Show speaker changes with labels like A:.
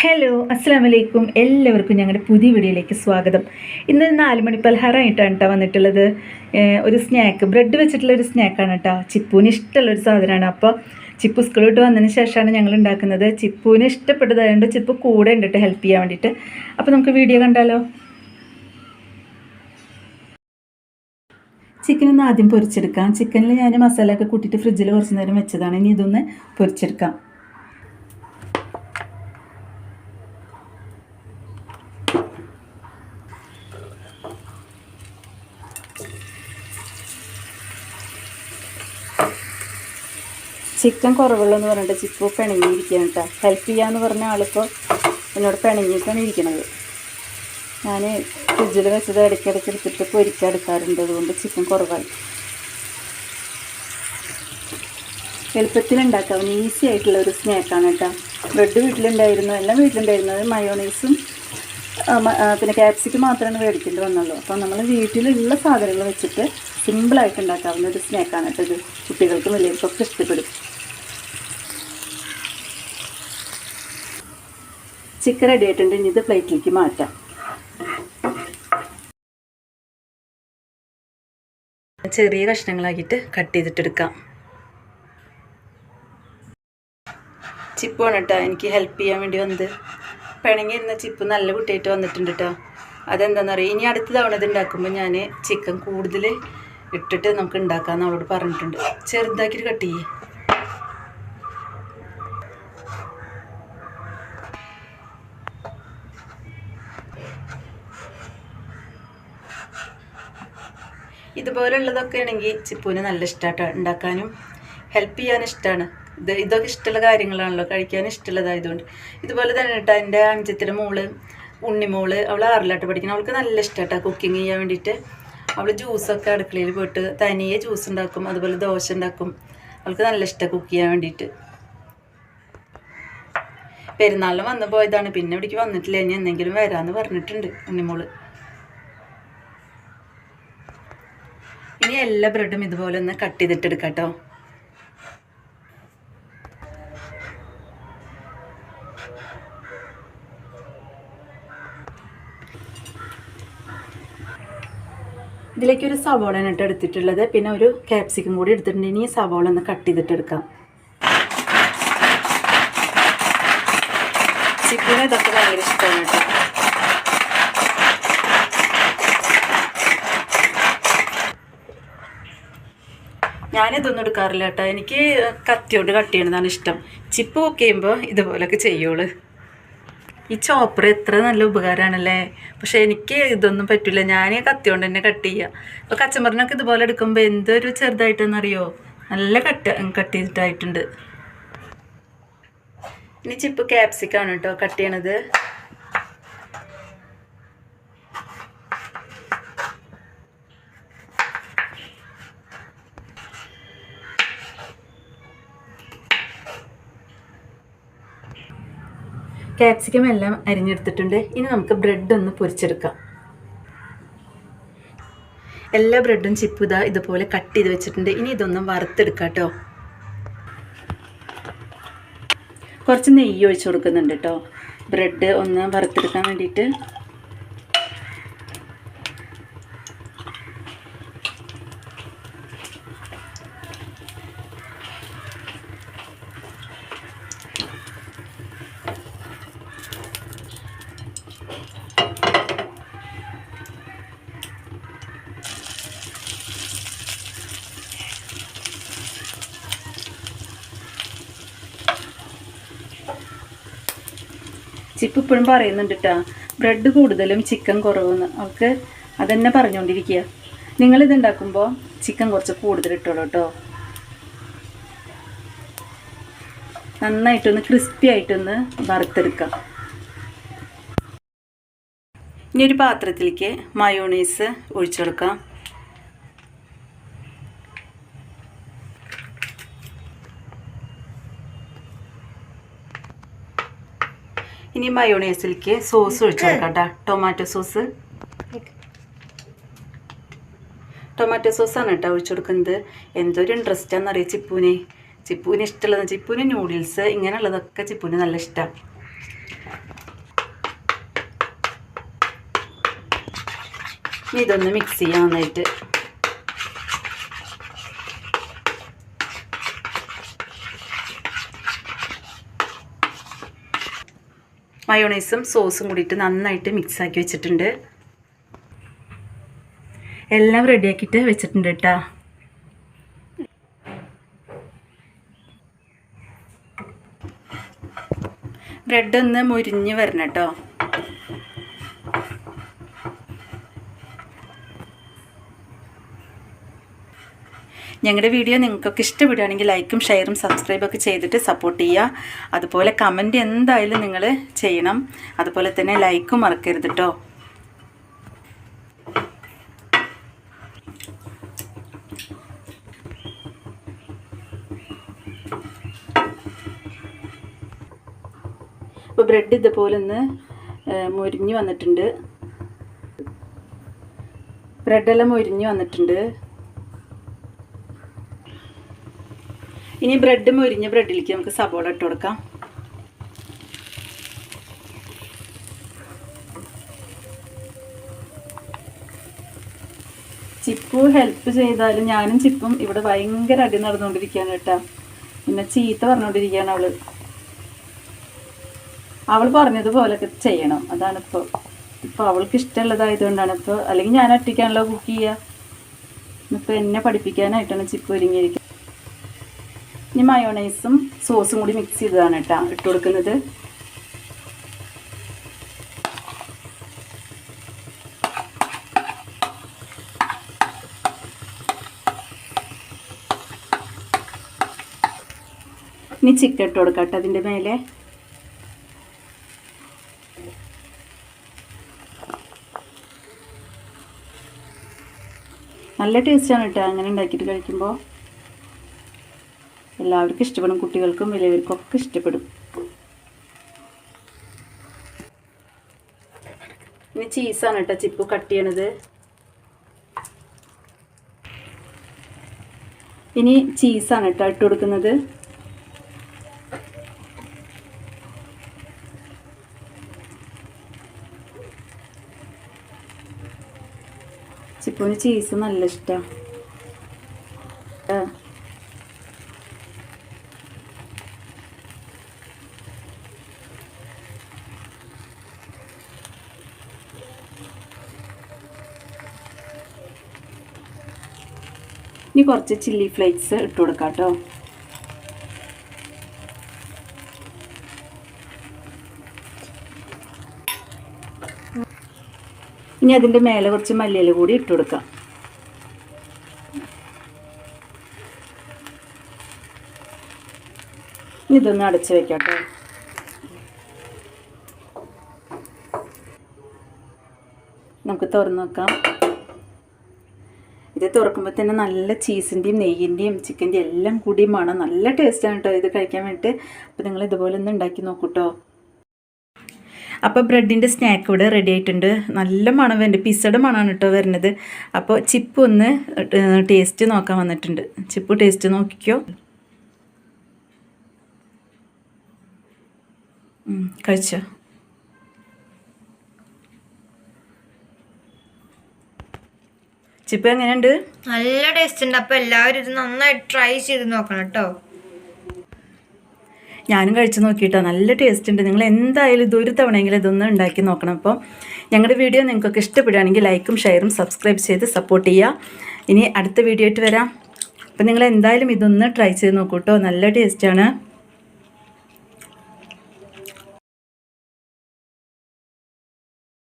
A: Hello അസ്സാം വലൈക്കും എല്ലാവർക്കും ഞങ്ങളുടെ പുതിയ വീഡിയോയിലേക്ക് സ്വാഗതം. ഇന്ന് നാല് മണി പലഹാരമായിട്ടാണ് കേട്ടോ വന്നിട്ടുള്ളത്. ഒരു സ്നാക്ക് ബ്രെഡ് വെച്ചിട്ടുള്ള ഒരു സ്നാക്കാണ് കേട്ടോ. ചിപ്പൂന് ഇഷ്ടമുള്ള ഒരു സാധനമാണ്. അപ്പോൾ ചിപ്പു സ്കൂളിലോട്ട് വന്നതിന് ശേഷമാണ് ഞങ്ങൾ ഉണ്ടാക്കുന്നത്. ചിപ്പൂന് ഇഷ്ടപ്പെട്ടതായതുകൊണ്ട് ചിപ്പ് കൂടെ ഉണ്ട് കേട്ടോ ഹെൽപ്പ് ചെയ്യാൻ വേണ്ടിയിട്ട്. അപ്പോൾ നമുക്ക് വീഡിയോ കണ്ടാലോ? ചിക്കൻ ഒന്ന് ആദ്യം പൊരിച്ചെടുക്കാം. ചിക്കനിൽ ഞാൻ മസാല ഒക്കെ കൂട്ടിയിട്ട് ഫ്രിഡ്ജിൽ കുറച്ച് നേരം വെച്ചതാണ്. ഇനി ഇതൊന്ന് പൊരിച്ചെടുക്കാം. ചിക്കൻ കുറവുള്ളൂ പറഞ്ഞിട്ട് ചിപ്പു പിണങ്ങിയിരിക്കുകയാണ് കേട്ടോ. ഹെൽപ്പ് ചെയ്യാന്ന് പറഞ്ഞ ആളിപ്പോൾ എന്നോട് പിണങ്ങിയിട്ടാണ് ഇരിക്കണത്. ഞാൻ ഫ്രിഡ്ജിൽ വെച്ചത് ഇടയ്ക്കിടയ്ക്ക് എടുത്തിട്ട് പൊരിച്ചെടുക്കാറുണ്ട്. അതുകൊണ്ട് ചിക്കൻ കുറവായി എളുപ്പത്തിൽ ഉണ്ടാക്കാവുന്ന ഈസി ആയിട്ടുള്ള ഒരു സ്നാക്കാണ് കേട്ടോ. ബ്രെഡ് വീട്ടിലുണ്ടായിരുന്നു എല്ലാം വീട്ടിലുണ്ടായിരുന്നത് മയോണൈസും പിന്നെ ക്യാപ്സിക്ക് മാത്രമാണ് മേടിക്കേണ്ടി വന്നുള്ളൂ. അപ്പോൾ നമ്മൾ വീട്ടിലുള്ള സാധനങ്ങൾ വെച്ചിട്ട് സിമ്പിളായിട്ട് ഉണ്ടാക്കാവുന്ന ഒരു സ്നാക്കാണ് കേട്ടോ ഇത്. കുട്ടികൾക്കും വലിയവർക്കൊക്കെ ഇഷ്ടപ്പെടും. ചിക്കൻ റെഡി ആയിട്ടുണ്ട്. ഇനി ഇത് പ്ലേറ്റിലേക്ക് മാറ്റാം. ചെറിയ കഷ്ണങ്ങളാക്കിയിട്ട് കട്ട് ചെയ്തിട്ടെടുക്കാം. ചിപ്പാണ് കേട്ടോ എനിക്ക് ഹെൽപ്പ് ചെയ്യാൻ വേണ്ടി വന്നത്. പിണങ്ങി ഇരുന്ന ചിപ്പ് നല്ല കുട്ടിയായിട്ട് വന്നിട്ടുണ്ട് കേട്ടോ അതെന്താണെന്ന് അറിയാം? ഇനി അടുത്ത തവണ ഇത് ഉണ്ടാക്കുമ്പോൾ ഞാൻ ചിക്കൻ കൂടുതൽ ഇട്ടിട്ട് നമുക്ക് ഉണ്ടാക്കാമെന്ന് അവളോട് പറഞ്ഞിട്ടുണ്ട്. ചെറുതാക്കിയിട്ട് കട്ട് ചെയ്യേ. ഇതുപോലുള്ളതൊക്കെ ആണെങ്കിൽ ചിപ്പുവിന് നല്ല ഇഷ്ടമാട്ടോ ഉണ്ടാക്കാനും ഹെൽപ്പ് ചെയ്യാൻ ഇഷ്ടമാണ് ഇത് ഇതൊക്കെ ഇഷ്ടമുള്ള കാര്യങ്ങളാണല്ലോ. കഴിക്കാൻ ഇഷ്ടമുള്ളതായതുകൊണ്ട്. ഇതുപോലെ തന്നെ കേട്ടോ എന്റെ അഞ്ചത്തിന്റെ മോൾ ഉണ്ണിമോൾ അവൾ ആറിലാട്ട് പഠിക്കണം അവൾക്ക് നല്ല ഇഷ്ടമാട്ടോ കുക്കിംഗ് ചെയ്യാൻ വേണ്ടിയിട്ട്. അവൾ ജ്യൂസൊക്കെ അടുക്കളയിൽ പോയിട്ട് തനിയെ ജ്യൂസ് ഉണ്ടാക്കും അതുപോലെ ദോശ ഉണ്ടാക്കും. അവൾക്ക് നല്ല ഇഷ്ടമാണ് കുക്ക് ചെയ്യാൻ വേണ്ടിയിട്ട്. പെരുന്നാളിന് വന്നു പോയതാണ്. പിന്നെ ഇവിടേക്ക് വന്നിട്ടില്ല. ഇനി എന്തെങ്കിലും വരാമെന്ന് പറഞ്ഞിട്ടുണ്ട് ഉണ്ണിമോൾ. ഇനി എല്ലാ ബ്രെഡും ഇതുപോലെ ഒന്ന് കട്ട് ചെയ്തിട്ടെടുക്കാം കേട്ടോ ഇതിലേക്ക് ഒരു സവോളയാണ് കേട്ടോ എടുത്തിട്ടുള്ളത്. പിന്നെ ഒരു ക്യാപ്സിക്കം കൂടി എടുത്തിട്ടുണ്ട്. ഇനി സവോള ഒന്ന് കട്ട് ചെയ്തിട്ടെടുക്കാം. ചിക്കന് ഇതൊക്കെ ഭയങ്കര ഇഷ്ടമാണ് ഞാനിതൊന്നും എടുക്കാറില്ല കേട്ടോ. എനിക്ക് കത്തിയോട് കട്ട് ചെയ്യണതാണ് ഇഷ്ടം. ചിപ്പ് കുക്ക് ചെയ്യുമ്പോൾ ഇതുപോലൊക്കെ ചെയ്യുള്ളൂ ഈ ചോപ്പർ എത്ര നല്ല ഉപകാരമാണല്ലേ പക്ഷേ എനിക്ക് ഇതൊന്നും പറ്റില്ല ഞാൻ കത്തിയോണ്ട് തന്നെ കട്ട് ചെയ്യുക ഇപ്പോൾ കച്ചമ്പറിനൊക്കെ ഇതുപോലെ എടുക്കുമ്പോൾ എന്തൊരു ചെറുതായിട്ടെന്നറിയോ? നല്ല കട്ട് കട്ട് ചെയ്തിട്ടായിട്ടുണ്ട്. ഇനി ചിപ്പ് ക്യാപ്സിക്കാണ് കേട്ടോ കട്ട് ചെയ്യണത്. ക്യാപ്സിക്കം എല്ലാം അരിഞ്ഞെടുത്തിട്ടുണ്ട്. ഇനി നമുക്ക് ബ്രെഡ് ഒന്ന് പൊരിച്ചെടുക്കാം. എല്ലാ ബ്രെഡും ചിപ്പുത ഇതുപോലെ കട്ട് ചെയ്ത് വെച്ചിട്ടുണ്ട്. ഇനി ഇതൊന്നും വറുത്തെടുക്കാം കേട്ടോ കുറച്ച് നെയ്യ് ഒഴിച്ച് കൊടുക്കുന്നുണ്ട് കേട്ടോ ബ്രെഡ് ഒന്ന് വറുത്തെടുക്കാൻ വേണ്ടിയിട്ട്. ചിപ്പ് ഇപ്പോഴും പറയുന്നുണ്ട് കേട്ടോ ബ്രെഡ് കൂടുതലും ചിക്കൻ കുറവെന്ന്. അവൾക്ക് അതന്നെ പറഞ്ഞുകൊണ്ടിരിക്കുക നിങ്ങളിത് ഉണ്ടാക്കുമ്പോൾ ചിക്കൻ കുറച്ച് കൂടുതൽ ഇട്ടോളൂ കേട്ടോ നന്നായിട്ടൊന്ന് ക്രിസ്പി ആയിട്ടൊന്ന് വറുത്തെടുക്കാം. ഇനി ഒരു പാത്രത്തിലേക്ക് മയോണൈസ് ഒഴിച്ചു ഇനി മയോണൈസിലേക്ക് സോസ് ഒഴിച്ചു കൊടുക്കാം കേട്ടോ ടൊമാറ്റോ സോസ്. ടൊമാറ്റോ സോസാണ് കേട്ടോ ഒഴിച്ചു കൊടുക്കുന്നത്. എന്തൊരു ഇൻട്രസ്റ്റ് ആണെന്നറിയാം ചിപ്പൂനെ ചിപ്പൂന് ഇഷ്ടമുള്ളത് ചിപ്പൂന് നൂഡിൽസ് ഇങ്ങനെയുള്ളതൊക്കെ ചിപ്പൂന് നല്ല ഇഷ്ടമാണ് ഇനി ഇതൊന്ന് മിക്സ് ചെയ്യാൻ നന്നായിട്ട് മയോണൈസും സോസും കൂടിയിട്ട് നന്നായിട്ട് മിക്സാക്കി വെച്ചിട്ടുണ്ട്. എല്ലാം റെഡിയാക്കിയിട്ട് വെച്ചിട്ടുണ്ട് കേട്ടോ ബ്രെഡ് ഒന്ന് മുരിഞ്ഞ് വരണം കേട്ടോ ഞങ്ങളുടെ വീഡിയോ നിങ്ങൾക്കൊക്കെ ഇഷ്ടപ്പെടുകയാണെങ്കിൽ ലൈക്കും ഷെയറും സബ്സ്ക്രൈബൊക്കെ ചെയ്തിട്ട് സപ്പോർട്ട് ചെയ്യുക. അതുപോലെ കമന്റ് എന്തായാലും നിങ്ങൾ ചെയ്യണം. അതുപോലെ തന്നെ ലൈക്കും മറക്കരുത് കേട്ടോ ഇപ്പോൾ ബ്രെഡ് ഇതുപോലെ ഒന്ന് മുരിഞ്ഞ് വന്നിട്ടുണ്ട്. ബ്രെഡെല്ലാം മുരിഞ്ഞ് വന്നിട്ടുണ്ട്. ഇനി ബ്രെഡ് മുരിഞ്ഞ ബ്രെഡിലേക്ക് നമുക്ക് സബോള ഇട്ട് കൊടുക്കാം. ചിപ്പു ഹെൽപ്പ് ചെയ്താലും ഞാനും ചിപ്പും ഇവിടെ ഭയങ്കര അടി നടന്നുകൊണ്ടിരിക്കുകയാണ് കേട്ടോ. പിന്നെ ചീത്ത പറഞ്ഞുകൊണ്ടിരിക്കുകയാണ് അവൾ. അവൾ പറഞ്ഞതുപോലൊക്കെ ചെയ്യണം. അതാണ് ഇപ്പോൾ ഇപ്പോൾ അവൾക്ക് ഇഷ്ടമുള്ളതായതുകൊണ്ടാണ് ഇപ്പോൾ അല്ലെങ്കിൽ ഞാൻ ഒറ്റയ്ക്കാണല്ലോ കുക്ക് ചെയ്യുക. ഇപ്പൊ എന്നെ പഠിപ്പിക്കാനായിട്ടാണ് ചിപ്പ് ഒരുങ്ങിയിരിക്കുന്നത്. ഇനി മയോണൈസും സോസും കൂടി മിക്സ് ചെയ്തതാണ് കേട്ടോ. ഇട്ട് കൊടുക്കുന്നത്. ഇനി ചിക്കൻ ഇട്ട് കൊടുക്കാം കേട്ടോ അതിന്റെ മേലെ. നല്ല ടേസ്റ്റാണ് കേട്ടോ. അങ്ങനെ ഉണ്ടാക്കിയിട്ട് കഴിക്കുമ്പോൾ എല്ലാവർക്കും ഇഷ്ടപ്പെടും കുട്ടികൾക്കും വലിയവർക്കും ഒക്കെ ഇഷ്ടപ്പെടും. ഇനി ചീസാണ് കേട്ടോ ചിപ്പ് കട്ട് ചെയ്യണത്. ഇനി ചീസാണ് കേട്ടോ ഇട്ട് കൊടുക്കുന്നത്. ചിപ്പിന് ചീസ് നല്ല ഇഷ്ടമാണ് ഇനി കുറച്ച് ചില്ലി ഫ്ലേക്സ് ഇട്ട് കൊടുക്കാം കേട്ടോ ഇനി അതിന്റെ മേലെ കുറച്ച് മല്ലിയില കൂടി ഇട്ട് കൊടുക്കാം. ഇനി ഇതൊന്ന് അടച്ച് വെക്കാം കേട്ടോ നമുക്ക് തുറന്നു നോക്കാം. തുറക്കുമ്പോൾ തന്നെ നല്ല ചീസിന്റെയും നെയ്യിന്റെയും ചിക്കന്റെയും എല്ലാം കൂടി മണം. നല്ല ടേസ്റ്റാണ് കേട്ടോ ഇത് കഴിക്കാൻ വേണ്ടിയിട്ട് അപ്പോൾ നിങ്ങൾ ഇതുപോലെ ഒന്ന് ഉണ്ടാക്കി നോക്കൂട്ടോ. അപ്പോൾ ബ്രെഡിന്റെ സ്നാക്ക് ഇവിടെ റെഡി ആയിട്ടുണ്ട്. നല്ല മണം വരുന്നുണ്ട്. പിസ്സയുടെ മണമാണ് കേട്ടോ വരുന്നത്. അപ്പോൾ ചിപ്പ് ഒന്ന് ടേസ്റ്റ് നോക്കാൻ വന്നിട്ടുണ്ട്. ചിപ്പ് ടേസ്റ്റ് നോക്കിക്കോ. കഴിച്ചോ? ചിപ്പ് എങ്ങനെയുണ്ട്?
B: നല്ല ടേസ്റ്റ് ഉണ്ട്. അപ്പൊ എല്ലാവരും ഇത് നന്നായിട്ട് ട്രൈ ചെയ്ത് നോക്കണം കേട്ടോ.
A: ഞാനും കഴിച്ചു നോക്കിയിട്ടോ നല്ല ടേസ്റ്റ് ഉണ്ട്. നിങ്ങൾ എന്തായാലും ഇതൊരു തവണയെങ്കിലും ഇതൊന്ന് ഉണ്ടാക്കി നോക്കണം. അപ്പോൾ ഞങ്ങളുടെ വീഡിയോ നിങ്ങൾക്കൊക്കെ ഇഷ്ടപ്പെടുകയാണെങ്കിൽ ലൈക്കും ഷെയറും സബ്സ്ക്രൈബ് ചെയ്ത് സപ്പോർട്ട് ചെയ്യുക. ഇനി അടുത്ത വീഡിയോ ആയിട്ട് വരാം. അപ്പോൾ നിങ്ങൾ എന്തായാലും ഇതൊന്ന് ട്രൈ ചെയ്ത് നോക്കൂട്ടോ നല്ല ടേസ്റ്റാണ്